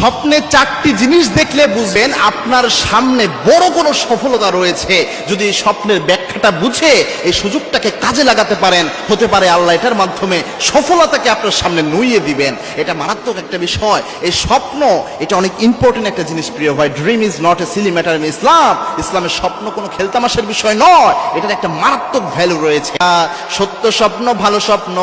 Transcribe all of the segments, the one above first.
স্বপ্নে চারটি জিনিস দেখলে বুঝবেন আপনার সামনে বড় কোনো সফলতা রয়েছে। যদি স্বপ্নের ব্যাখ্যাটা বুঝে এই সুযোগটাকে কাজে লাগাতে পারেন, হতে পারে আল্লাহ এটার মাধ্যমে সফলতাকে আপনার সামনে নুইয়ে দিবেন। এটা মারাত্মক একটা বিষয়। এই স্বপ্ন, এটা অনেক ইম্পর্টেন্ট একটা জিনিস প্রিয় হয় dream is not a silly matter in Islam ইসলামের স্বপ্ন কোনো খেলতামাশের বিষয় নয়। এটার একটা মারাত্মক ভ্যালু রয়েছে। সত্য স্বপ্ন, ভালো স্বপ্ন,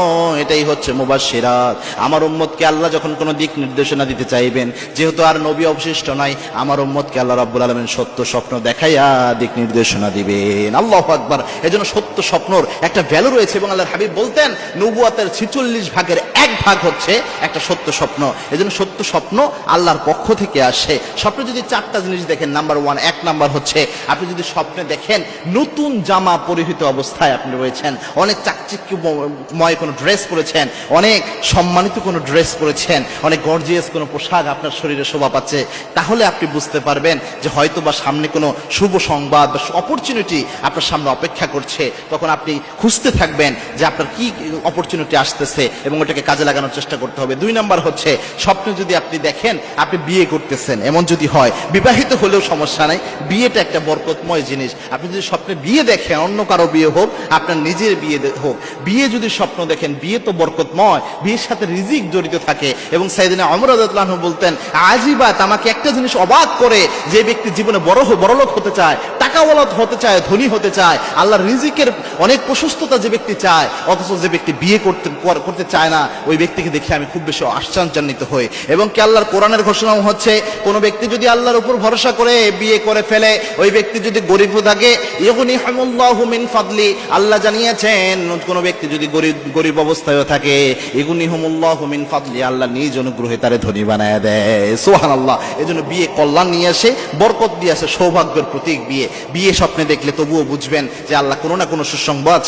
এটাই হচ্ছে মুবাশশিরাত আমার উম্মতকে আল্লাহ যখন কোনো দিক নির্দেশনা দিতে চাইবেন যেহেতু আর নবী অবশিষ্ট নাই, আমার উম্মতকে আল্লাহ রাব্বুল আলামিন সত্য স্বপ্ন দেখাইয়া দিক নির্দেশনা দিবেন। আল্লাহু আকবার। এজন্য সত্য স্বপ্নর একটা ভ্যালু রয়েছে এবং আল্লাহর হাবিব বলতেন, নবুয়াতের ছিচল্লিশ ভাগের এক ভাগ হচ্ছে একটা সত্য স্বপ্ন। এজন্য সত্য স্বপ্ন আল্লাহর পক্ষ থেকে আসে। স্বপ্নে যদি চারটা জিনিস দেখেন নাম্বার ওয়ান এক নাম্বার হচ্ছে, আপনি যদি স্বপ্নে দেখেন, নতুন জামা পরিহিত অবস্থায় আপনি রয়েছেন, অনেক চাকচিক্যময় কোনো ড্রেস পরেছেন, অনেক সম্মানিত কোনো ড্রেস পরেছেন, অনেক গর্জিয়াস কোনো পোশাক আপনার শরীরে শোভা পাচ্ছে, তাহলে আপনি বুঝতে পারবেন যে হয়তো বা সামনে কোনো শুভ সংবাদ বা অপরচুনিটি আপনার সামনে অপেক্ষা করছে। তখন আপনি খুঁজতে থাকবেন যে আপনার কি অপরচুনিটি আসতেছে এবং ওটাকে কাজে লাগানোর চেষ্টা করতে হবে। দুই নাম্বার হচ্ছে, স্বপ্নে যদি আপনি দেখেন আপনি বিয়ে করতেছেন, এমন যদি হয়, বিবাহিত হলেও সমস্যা নাই, বিয়েটা একটা বরকতময় জিনিস। আপনি যদি স্বপ্নে বিয়ে দেখেন, অন্য কারও বিয়ে হোক, আপনার নিজের বিয়ে হোক। বিয়ে যদি স্বপ্ন দেখেন, বিয়ে তো বরকতময়, বিয়ের সাথে রিজিক জড়িত থাকে। এবং সাইদিনে অমরাদাহ বলতেন আজিবাত আমাকে একটা জিনিস অবাক করে, যে ব্যক্তি জীবনে বড় বড়লোক হতে চায় টাকাওয়ালা হতে চায়, ধনী হতে চায়, আল্লাহর রিজিকের অনেক প্রশস্ততা যে ব্যক্তি চায়, অথচ যে ব্যক্তি বিয়ে করতে করতে চায় না, ওই ব্যক্তিকে দেখে আমি খুব বেশি আশ্চর্যান্বিত হই। এবং কি আল্লাহর কোরআনের ঘোষণা হচ্ছে, কোনো ব্যক্তি যদি আল্লাহর উপর ভরসা করে বিয়ে করে ফেলে, ওই ব্যক্তি যদি গরিব থাকে ইগুনি হামুল্লাহু মিন ফাদলি, আল্লাহ জানিয়েছেন, কোনো ব্যক্তি যদি গরিব গরিব অবস্থায় থাকে ইগুনি হুমুল্লাহু মিন ফাদলি, আল্লাহ নিজ অনুগ্রহে তারে ধনী বানায় দেয়। সুবহানাল্লাহ। এজন্য বিয়ে কল্যাণ নিয়ে আসে, বরকত দিয়ে আসে, সৌভাগ্যের প্রতীক বিয়ে। বিয়ে স্বপ্নে দেখলে তবুও বুঝবেন যে আল্লাহ কোনো না কোনো সুসংবাদ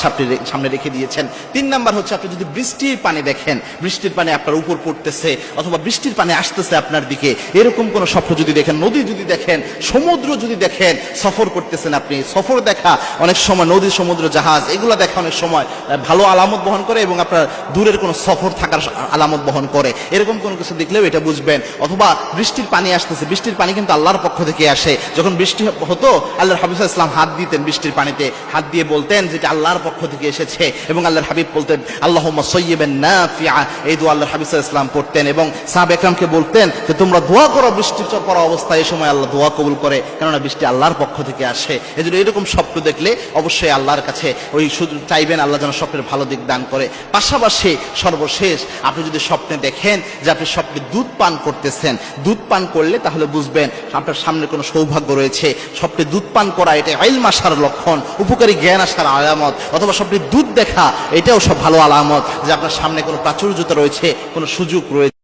সামনে রেখে দিয়েছেন। তিন নাম্বার হচ্ছে আপনি যদি বৃষ্টির পানি দেখেন, বৃষ্টির পানি আপনার উপর পড়তেছে অথবা বৃষ্টির পানি আসতেছে আপনার দিকে, এরকম কোন স্বপ্ন যদি দেখেন, নদী যদি দেখেন, সমুদ্র যদি দেখেন, সফর করতেছেন আপনি, সফর দেখা, অনেক সময় নদী, সমুদ্র, জাহাজ, এগুলো দেখা অনেক সময় ভালো আলামত বহন করে এবং আপনার দূরের কোনো সফর থাকার আলামত বহন করে। এরকম কোনো কিছু দেখলেও এটা বুঝবেন। অথবা বৃষ্টির পানি আসতেছে, বৃষ্টির পানি কিন্তু আল্লাহর পক্ষ থেকে আসে। যখন বৃষ্টি হতো, আল্লাহর হাবিব ইসলাম হাত দিতেন বৃষ্টির পানিতে, হাত দিয়ে বলতেন যেটা আল্লাহর পক্ষ থেকে এসেছে এবং আল্লাহর হাবিব বলতেন আল্লাহ সৈয়বেন না ফিয়া এই দোয়া আল্লাহর হাবিব ইসলাম পড়তেন এবং সাহাব একরামকে বলতেন যে, তোমরা দোয়া করো বৃষ্টির পড়া অবস্থায় এই সময় আল্লাহ দোয়া কবুল করে। কেননা বৃষ্টি আল্লাহর পক্ষ থেকে আসে। এই জন্য এরকম স্বপ্ন দেখলে অবশ্যই আল্লাহর কাছে ওই শুধু চাইবেন, আল্লাহ যেন স্বপ্নের ভালো দিক দান করে। পাশাপাশি সর্বশেষ আপনি যদি স্বপ্নে দেখেন যে আপনি স্বপ্নে দুধ পান করতেছেন দুধ পান করলে তাহলে বুঝবেন আপনার সামনে কোনো সৌভাগ্য রয়েছে। সবটি দুধ পান করা এটা আইল আসার লক্ষণ, উপকারী জ্ঞান আসার আলামত, অথবা সবটি দুধ দেখা, এটাও সব ভালো আলামত যে আপনার সামনে কোনো প্রাচুর্যতা রয়েছে, কোনো সুযোগ রয়েছে